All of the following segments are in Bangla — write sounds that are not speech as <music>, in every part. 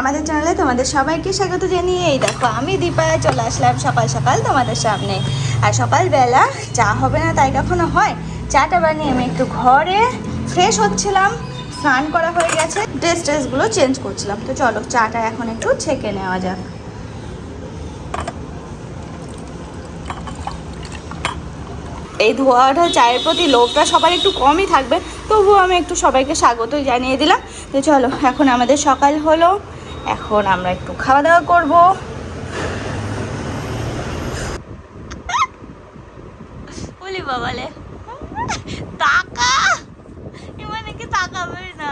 আমাদের চ্যানেলে তোমাদের সবাইকে স্বাগত জানিয়ে এই দেখো, আমি দীপা চলে আসলাম সকাল সকাল তোমাদের সামনে। আর সকালবেলা চা হবে না, তাই কখনো হয়? চাটা বানিয়ে আমি একটু ঘরে ফ্রেশ হচ্ছিলাম, স্নান করা হয়ে গেছে ড্রেস ট্রেসগুলো চেঞ্জ করছিলাম। তো চলো, চাটা এখন একটু ছেঁকে নেওয়া যাক। এই ধোয়া ওঠা চায়ের প্রতি লোভটা সবার একটু কমই থাকবে, তবুও আমি একটু সবাইকে স্বাগতই জানিয়ে দিলাম। তো চলো, এখন আমাদের সকাল হলো। এখন আমরা একটু খাওয়া দাওয়া করব। বলি বাবালে। টাকা? এমানে কি তাকাবে না?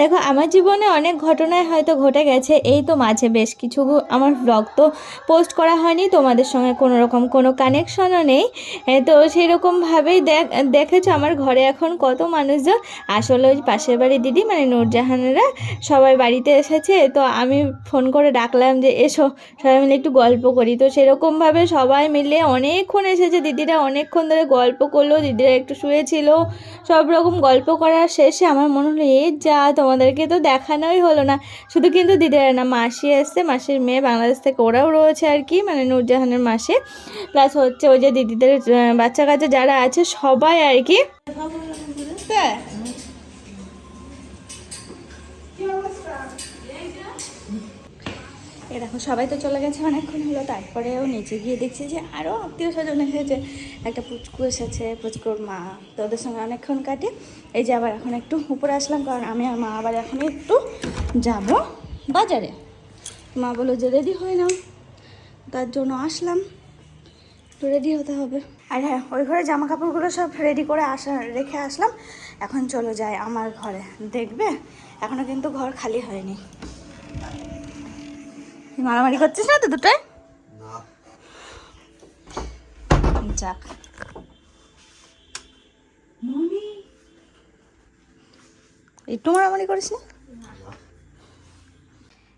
দেখো, আমার জীবনে অনেক ঘটনায় হয়তো ঘটে গেছে, এই তো মাঝে বেশ কিছু আমার ব্লগ তো পোস্ট করা হয়নি, তোমাদের সঙ্গে কোনো রকম কোনো কানেকশনও নেই। তো সেরকমভাবেই দেখ, দেখেছ আমার ঘরে এখন কত মানুষজন। আসলে ওই পাশের বাড়ির দিদি মানে নূরজাহানেরা সবাই বাড়িতে এসেছে, তো আমি ফোন করে ডাকলাম যে, এসো, সবাই মিলে একটু গল্প করি। তো সেরকমভাবে সবাই মিলে অনেকক্ষণ এসেছে, দিদিরা অনেকক্ষণ ধরে গল্প করল, দিদিরা একটু শুয়েছিল। সব রকম গল্প করার শেষে আমার মনে হলো, এ যা তোমাদেরকে তো দেখানোই হলো না। শুধু কিন্তু দিদিরা না, মাসি এসছে, মাসির মেয়ে বাংলাদেশ থেকে ওরাও রয়েছে আর কি মানে নূরজাহানের মাসে। প্লাস হচ্ছে ওই যে দিদিদের বাচ্চা কাচ্চা যারা আছে সবাই আর কি। এ দেখো সবাই তো চলে গেছে অনেকক্ষণ হলো, তারপরেও নিচে গিয়ে দেখছি যে আরও আত্মীয় স্বজন এসেছে। একটা পুচকু এসেছে, পুচকুর মা, তো ওদের সঙ্গে অনেকক্ষণ কাটে। এই যে আবার এখন একটু উপরে আসলাম, কারণ আমি আর মা আবার এখন একটু যাব বাজারে। মা বলল যে, রেডি হয়ে নাও। তার জন্য আসলাম। তো রেডি হতে হবে। আর হ্যাঁ ওই ঘরে জামা কাপড়গুলো সব রেডি করে আসা, রেখে আসলাম। এখন চলো যাই আমার ঘরে, দেখবে? এখনও কিন্তু ঘর খালি হয়নি। মারামারি করছিস না তো দুটোয়? যাক। একটু মারামারি করিস না?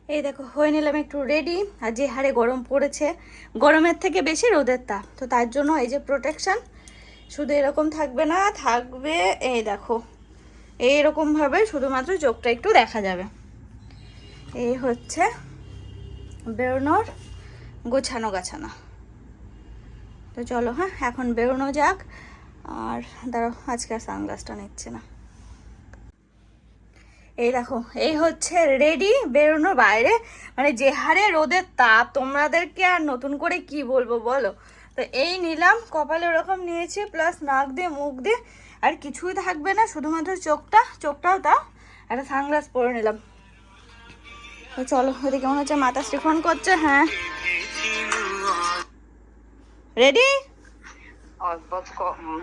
এই দেখো হয়ে নিলাম একটু রেডি আর যে হারে গরম পড়েছে গরমের থেকে বেশি রোদের তাপ। তো তার জন্য এই যে প্রোটেকশান শুধু এরকম থাকবে না থাকবে এই দেখো। এইরকমভাবে শুধুমাত্র চোখটা একটু দেখা যাবে। এই হচ্ছে বেরোনোর গোছানো গাছানো। তো চলো হ্যাঁ এখন বেরোনো যাক। আর দাঁড়াও, আজকে আর সানগ্লাসটা নিচ্ছে না। এই দেখো, এই হচ্ছে রেডি বেরোনো বাইরে। মানে যে হারে রোদের তাপ, তোমাদেরকে আর নতুন করে কি বলব বলো? তো এই নিলাম, কপালে ওরকম নিয়েছি প্লাস নাক দিয়ে, মুখ দিয়ে। আর কিছুই থাকবে না, শুধুমাত্র চোখটা, চোখটাও তাও একটা সানগ্লাস পরে নিলাম। চলো ওদিকে মনে হচ্ছে মাতাশ্রী ফোন করছে হ্যাঁ। রেডি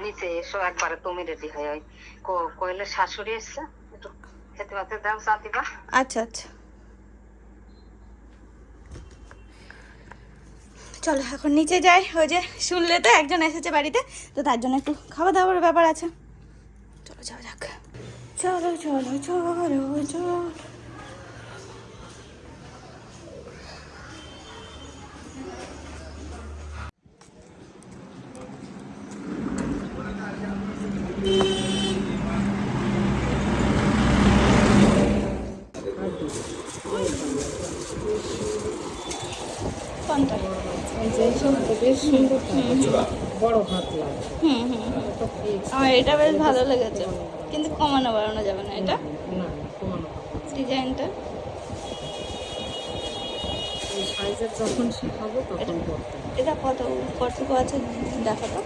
নিচে এসো একবারে তুমি রেডি হয়ে ওই ক- কইলে শাশুড়ি এসছে একটু খেতে পাতে দাও চা দিবা? আচ্ছা আচ্ছা। চলো এখন নিচে যাই ওই যে শুনলে তো একজন এসেছে বাড়িতে তো তার জন্য একটু খাওয়া দাওয়ার ব্যাপার আছে। চলো যাও যাক। চলো চলো চলো চলো। আমার এটা বেশ ভালো লেগেছে। কিন্তু কমানো বাড়ানো যাবে না এটা। ডিজাইনটা। যখন শেখাবো তখন এটা কত কতটুকু আছে দেখাতো?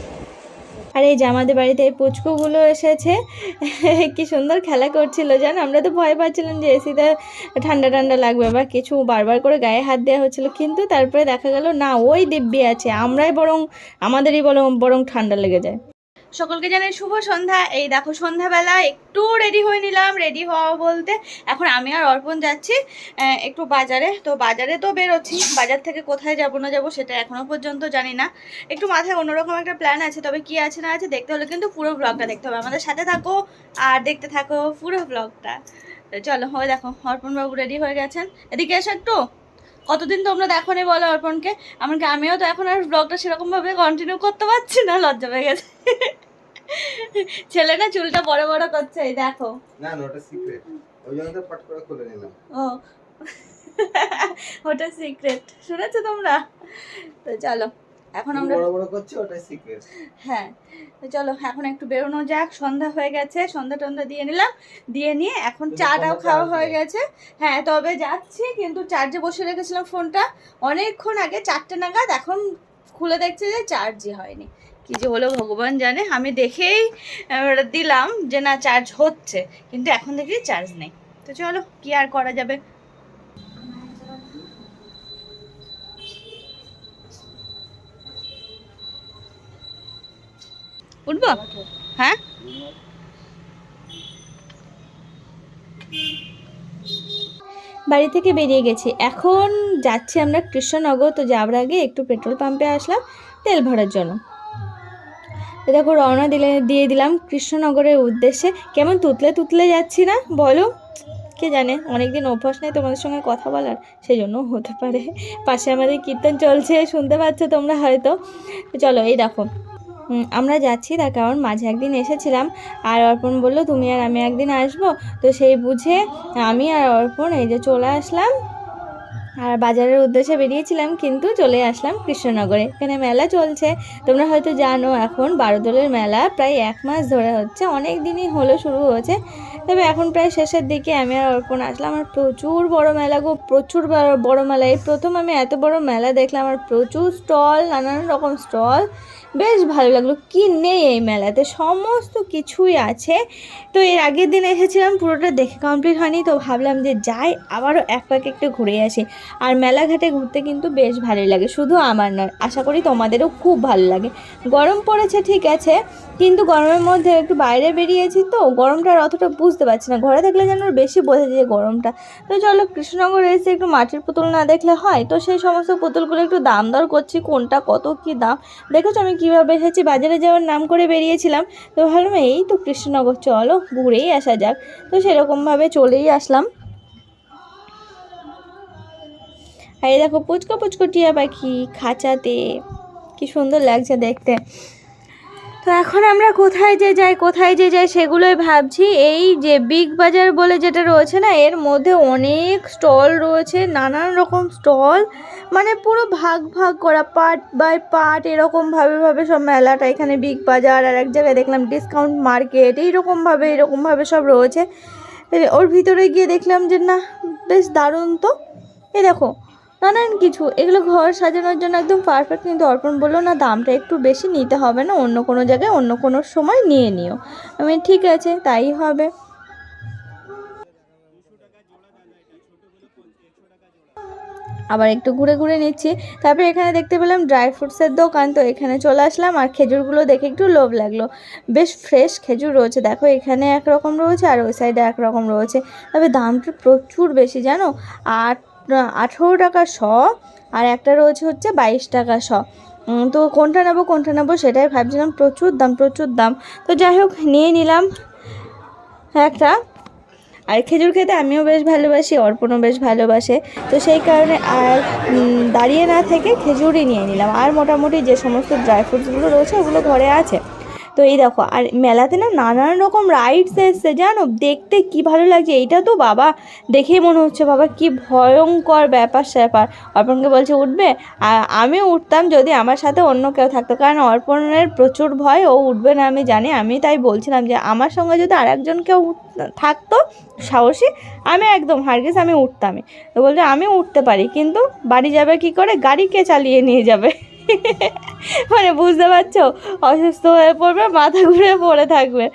আর এই যে আমাদের বাড়িতে এই পুচকুগুলো এসেছে, <laughs> কি সুন্দর খেলা করছিল, জান? আমরা তো ভয় পাচ্ছিলাম যে এসিটা ঠান্ডা ঠান্ডা লাগবে বা কিছু বারবার করে গায়ে হাত দেওয়া হচ্ছিল, কিন্তু তারপরে দেখা গেল না, ওই দিব্যি আছে, আমরাই বরং, আমাদেরই বরং বরং ঠান্ডা লেগে যায়। সকলকে জানাই শুভ সন্ধ্যা। এই দেখো সন্ধ্যাবেলা একটু রেডি হয়ে নিলাম রেডি হওয়া বলতে। এখন আমি আর অর্পণ যাচ্ছি একটু বাজারে। তো বাজারে তো বেরোচ্ছি, বাজার থেকে কোথায় যাব না যাব সেটা এখনও পর্যন্ত জানি না। একটু মাথায় অন্যরকম একটা প্ল্যান আছে, তবে কি আছে না আছে দেখতে হলে কিন্তু পুরো ব্লগটা দেখতে হবে। আমাদের সাথে থাকো আর দেখতে থাকো পুরো ব্লগটা চলো হয় দেখো অর্পণ বাবু রেডি হয়ে গেছেন। এদিকে এসো একটু। কতদিন তোমরা দেখো নি বলো অর্পণকে? এমনকি আমিও তো এখন আর ব্লগটা সেরকম ভাবে কন্টিনিউ করতে পারছি না লজ্জা পেয়ে গেছে। ছেলে না চুলটা বড় বড় করছে এই দেখো। না না ওটা সিক্রেট ওই জন্য তো ফট করে খুলে নিলাম। ও। ওটা সিক্রেট শুনেছো তোমরা? তো চলো। এখন আমরা বড় বড় করছে ওটাই সিক্রেট হ্যাঁ তো চলো এখন একটু বেরোনো যাক সন্ধ্যা হয়ে গেছে সন্ধ্যা টন্ধা দিয়ে নিলাম দিয়ে নিয়ে এখন চাটাও খাওয়া হয়ে গেছে। হ্যাঁ তবে যাচ্ছি কিন্তু চার্জে বসে রেখেছিলাম ফোনটা। অনেকক্ষণ আগে চারটে নাগাদ এখন খুলে দেখছি যে চার্জই হয়নি। কি যে হলো ভগবান জানে আমি দেখেই দিলাম যে না চার্জ হচ্ছে কিন্তু এখন দেখি চার্জ নেই। তো চলো কি আর করা যাবে? উঠবো? হ্যাঁ? বাড়ি থেকে বেরিয়ে গেছি। এখন যাচ্ছি আমরা কৃষ্ণনগর, তো যাওয়ার আগে একটু পেট্রোল পাম্পে আসলাম, তেল ভরার জন্য। দেখো, রওনা দিলে, দিয়ে দিলাম কৃষ্ণনগরের উদ্দেশ্যে। কেমন তুতলে তুতলে যাচ্ছি না? বলো। কে জানে, অনেকদিন অভ্যাস নেই তোমাদের সঙ্গে কথা বলার সেই জন্য হতে পারে। পাশে আমাদের কীর্তন চলছে, শুনতে পাচ্ছ তোমরা হয়তো। চলো, এই দেখো। আমরা যাচ্ছি, তার কারণ মাঝে একদিন এসেছিলাম। আর অর্পণ বলল, তুমি আর আমি একদিন আসব? তো সেই বুঝে আমি আর অর্পণ এই যে চলে আসলাম। আর বাজারের উদ্দেশ্যে বেরিয়েছিলাম, কিন্তু চলে আসলাম কৃষ্ণনগরে। এখানে মেলা চলছে। তোমরা হয়তো জানো, এখন বারোদলের মেলা প্রায় এক মাস ধরে হচ্ছে। অনেক দিনই হলো, শুরু হয়েছে। তবে এখন প্রায় শেষের দিকে আমি আর অর্পণ আসলাম। আমার প্রচুর বড় মেলা গো, প্রচুর বড় মেলা। এই প্রথম আমি এত বড় মেলা দেখলাম আর প্রচুর স্টল, নানান রকম স্টল। বেশ ভালো লাগল। কি নেই এই মেলাতে? সমস্ত কিছুই আছে। তো এর আগের দিন এসেছিলাম, পুরোটা দেখে কমপ্লিট হয়নি। তো ভাবলাম যে যাই, আবারও এক পাকে একটু ঘুরে আসি। আর মেলাঘাটে ঘুরতে কিন্তু বেশ ভালোই লাগে। শুধু আমার নয়, আশা করি তোমাদেরও খুব ভালো লাগে। গরম পড়েছে, ঠিক আছে। কিন্তু গরমের মধ্যে একটু বাইরে বেরিয়েছি তো, গরমটা অতটা বুঝতে পারছি না। ঘরে থাকলে যেন বেশি বোঝা যায় গরমটা। তো চলো কৃষ্ণনগর এসে একটু মাটির পুতুল না দেখলে হয়? তো সেই সমস্ত পুতুলগুলো একটু দাম দর করছি, কোনটা কত কি দাম? দেখেছ আমি কীভাবে এসেছি? বাজারে যাওয়ার নাম করে বেরিয়েছিলাম। তো ভাবলাম, এই তো কৃষ্ণনগর, চলো ঘুরেই আসা যাক। তো সেরকমভাবে চলেই আসলাম। আর এই দেখো পুচকো পুচকো টিয়া পাখি, খাঁচাতে। কি সুন্দর লাগছে দেখতে। তো এখন আমরা কোথায় যে যাই, কোথায় যে যাই সেগুলোই ভাবছি। এই যে বিগ বাজার বলে যেটা রয়েছে না, এর মধ্যে অনেক স্টল রয়েছে, নানান রকম স্টল মানে পুরো ভাগ ভাগ করা পার্ট বাই পার্ট এরকম ভাবে ভাবে সব মেলাটা এখানে বিগ বাজার আর এক জায়গায় দেখলাম ডিসকাউন্ট মার্কেট এইরকমভাবে এরকমভাবে সব রয়েছে। ওর ভিতরে গিয়ে দেখলাম যে না, বেশ দারুণ তো। এ দেখো নানান কিছু। এগুলো ঘর সাজানোর জন্য একদম পারফেক্ট কিন্তু অর্পণ বলল, না, দামটা একটু বেশি নিতে হবে না, অন্য কোনো জায়গায় অন্য কোনো সময় নিয়ে নিও। আমি ঠিক আছে, তাই হবে। আবার একটু ঘুরে ঘুরে নিচ্ছি। তারপরে এখানে দেখতে পেলাম ড্রাই ফ্রুটসের দোকান, তো এখানে চলে আসলাম আর খেজুরগুলো দেখে একটু লোভ লাগল। বেশ ফ্রেশ খেজুর রয়েছে। দেখো, এখানে একরকম রয়েছে আর ওই সাইডে একরকম রয়েছে। তবে দামটা প্রচুর বেশি, জানো? আট আঠেরো টাকা শ, আর একটা রয়েছে হচ্ছে বাইশ টাকা শ। তো কোনটা নেব কোনটা নেব সেটাই ভাবছিলাম, প্রচুর দাম প্রচুর দাম। তো যাই হোক, নিয়ে নিলাম একটা। আর খেজুর খেতে আমিও বেশ ভালোবাসি, অর্পণও বেশ ভালোবাসে। তো সেই কারণে আর দাঁড়িয়ে না থেকে খেজুরই নিয়ে নিলাম। আর মোটামুটি যে সমস্ত ড্রাই ফ্রুটসগুলো রয়েছে, ওগুলো ঘরে আছে। তো এই দেখো, আর মেলাতে না নানান রকম রাইডস এসছে, জানো? দেখতে কি ভালো লাগছে? এইটা তো বাবা, দেখেই মনে হচ্ছে, বাবা, কি ভয়ঙ্কর ব্যাপার স্যাপার। অর্পণকে বলছে, উঠবে? আর আমিও উঠতাম যদি আমার সাথে অন্য কেউ থাকতো, কারণ অর্পণের প্রচুর ভয়, ও উঠবে না, আমি জানি। আমি তাই বলছিলাম যে, আমার সঙ্গে যদি আরেকজন কেউ উঠ- থাকতো, সাহসী, আমি একদম, হারগিস, আমি উঠতামই। তো বলছে আমি উঠতে পারি, কিন্তু বাড়ি যাবে কি করে? গাড়িকে চালিয়ে নিয়ে যাবে। মানে বুঝতে পারছ? অসুস্থ হয়ে পড়বে, মাথা ঘুরে পড়ে থাকবে।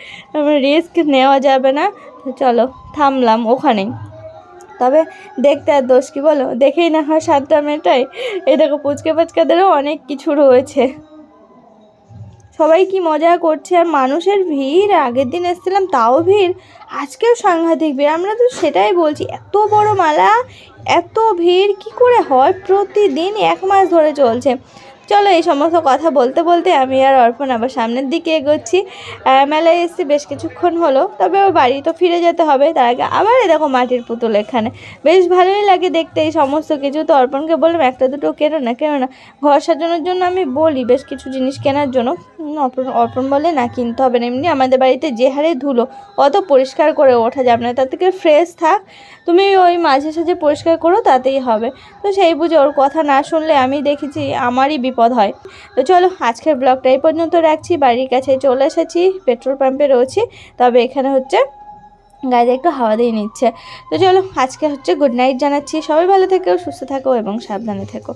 রিস্ক নেওয়া যাবে না। চলো, থামলাম ওখানেই তবে দেখতে আর দোষ কি বলো? দেখেই না হয় সাতটা মেটাই এই দেখো, পুচকে পাচকাদেরও অনেক কিছু রয়েছে। সবাই কি মজা করছে? আর মানুষের ভিড়, আগের দিন এসেছিলাম, তাও ভিড়। আজকেও সাংঘাতিক ভিড়। আমরা তো সেটাই বলছি, এত বড় মালা, এত ভিড়, কি করে হয়? প্রতিদিন এক মাস ধরে চলছে। চলো এই সমস্ত কথা বলতে বলতে আমি আর অর্পণ আবার সামনের দিকে এগোচ্ছি। মেলায় এসেছি বেশ কিছুক্ষণ হলো, তবে ও বাড়ি তো ফিরে যেতে হবে, তার আগে আবার দেখো মাটির পুতুল এখানে। বেশ ভালোই লাগে দেখতে এই সমস্ত কিছু। তো অর্পণকে বললাম, একটা দুটো কেনো না কেনো না। ঘর সাজানোর জন্য আমি বলি, বেশ কিছু জিনিস কেনার জন্য। অর্পণ অর্পণ বলে, না, কিনতে হবে না। এমনি আমাদের বাড়িতে যে হারে ধুলো, অত পরিষ্কার করে ওঠা যাবে না। তার থেকে ফ্রেশ থাক। তুমি ওই মাঝে সাঝে পরিষ্কার করো, তাতেই হবে। তো সেই বুঝে ওর কথা না শুনলে আমি দেখেছি, আমারই বিপদ হয়। তো চলো, আজকের ব্লগটা এই পর্যন্ত রাখছি। বাড়ির কাছে চলে এসেছি, পেট্রোল পাম্পে রয়েছি। তবে এখানে হচ্ছে গাড়ি একটু হাওয়া দিয়ে নিচ্ছে। তো চলো, আজকে হচ্ছে গুড নাইট জানাচ্ছি। সবাই ভালো থেকো, সুস্থ থাকো এবং সাবধানে থেকো।